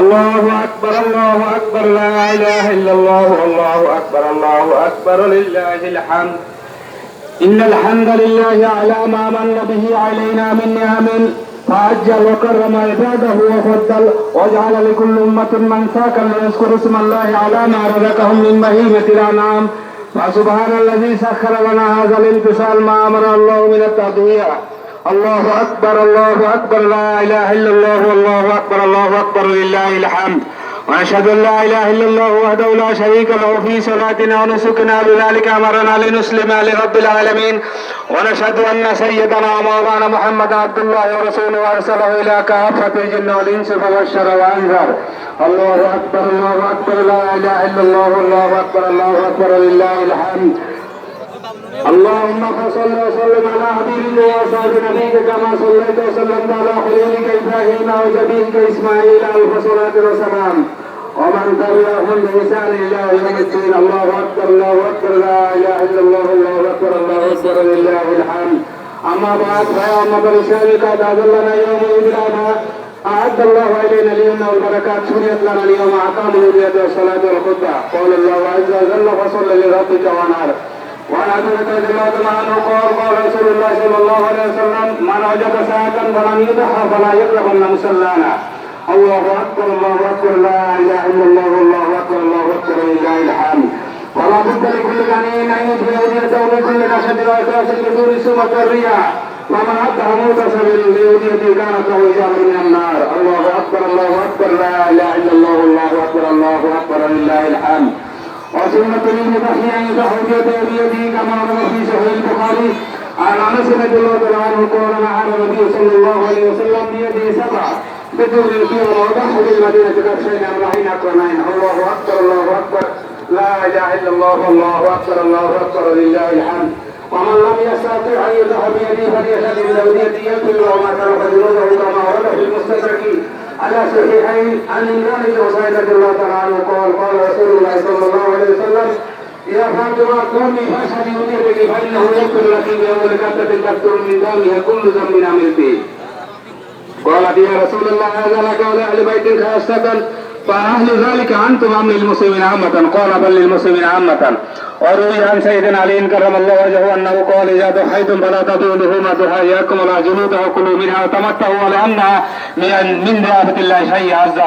الله أكبر الله أكبر لا إله إلا الله الله أكبر الله أكبر لله الحمد إن الحمد لله على ما من به علينا من نعم فعجل وكرم عباده وفضل وجعل لكل أمة من ساكا ليذكر اسم الله على ما رزقهم من بهيمة الأنعام فسبحان الذي سخر لنا هذا الامتثال ما أمر الله من التضييع الله أكبر الله أكبر لا إله إلا الله والله أكبر الله أكبر لله الحمد. ونشهد أن لا إله إلا الله وحده لا شريك له في صلاتنا ونسكنا بذلك أمرنا لنسلم لرب العالمين. ونشهد أن سيدنا ومولانا محمد عبد الله ورسوله وأرسله إلى كافة الجن والإنس فبشر وأنذر. الله أكبر الله أكبر لا إله إلا الله الله أكبر الله أكبر لله الحمد. اللهم صل وسلم على حبيبك واصحاب نبيك كما صليت وسلمت على خليلك ابراهيم وجبيك اسماعيل الف صلاه وسلام ومن تبعهم باحسان الى يوم الدين الله اكبر الله اكبر لا اله الا الله الله اكبر الله اكبر لله الحمد اما بعد فيا امه الاسلام قد اذلنا يوم ادرانا أعد الله إلينا اليمن والبركات شريت لنا اليوم أقام الهدية والصلاة والخطبة قال الله عز وجل فصل لربك وانهار وعن ابي بكر رضي الله عنه قال قال رسول الله صلى الله عليه وسلم من وجد ساعة فلم يضحى فلا يقربن مصلانا الله اكبر الله اكبر لا اله الا الله الله اكبر الله اكبر لله الحمد ولا بد لكل غني ان يؤتي اوديته لكل نشد واساس بدون سمة الرياء ومن ادى موتصل لأوديته كانت له اجابه من النار الله اكبر الله اكبر لا اله الا الله الله اكبر الله اكبر لله الحمد وسنة للمضحي أن يضحي بيده كما ورد في صحيح البخاري عن أنس رضي الله تعالى عنه قال نعم النبي صلى الله عليه وسلم بيده سبعة بدون الكيل وضحوا بالمدينة كبشين أمرين أكرمين الله أكبر الله أكبر لا إله إلا الله الله أكبر الله أكبر لله الحمد ومن لم يستطع أن يضحي بيده فليشهد بالأودية يكفي وما ترك جنوده كما ورد في المستدرك على صحيحين عن عمران بن حسين رضي الله تعالى عنه قال قال رسول الله صلى الله عليه وسلم يا فاطمة قومي فاشهدي وديرك فإنه يغفر لك بيوم الكتة تكثر من دمها كل ذنب عملته قالت يا رسول الله هذا لك ولأهل بيتك خاصة فأهل ذلك أنتم أم للمسلمين عامة؟ قال بل للمسلمين عامة. وروي عن سيدنا علي كرم الله وجهه أنه قال إذا ضحيتم فلا تطولوا ما ضحاياكم ولا جنودها كلوا منها وتمتعوا ولأنها من من ضيافة الله شيء عز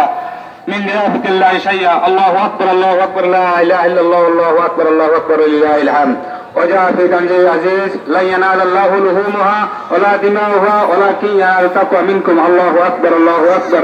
من ضيافة الله شيئا. الله أكبر الله أكبر لا إله إلا الله الله أكبر الله أكبر لله الحمد. وجاء في تنزيل العزيز لن ينال الله لحومها ولا دماؤها ولكن ينال التقوى منكم. الله أكبر الله أكبر.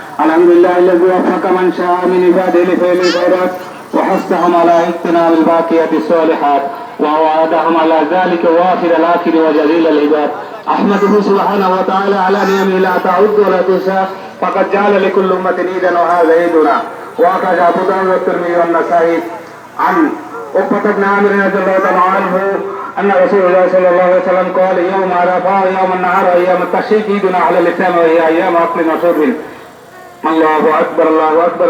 الحمد لله الذي وفق من شاء من عباده لفعل الخيرات وحثهم على اجتناب الباقيات الصالحات ووعدهم على ذلك وافر الآخر وجليل العباد احمده سبحانه وتعالى على نعمه لا تعد ولا تنسى فقد جعل لكل امه عيدا وهذا عيدنا واخرج ابو داود والترمذي والنسائي عن عقبة بن عامر رضي الله تعالى عنه ان رسول الله صلى الله عليه وسلم قال يوم عرفه يوم النهار وايام التشريق عيدنا على الاسلام وهي أيام اكل وشرب अल्लाह अकबर अल्लाह अकबर।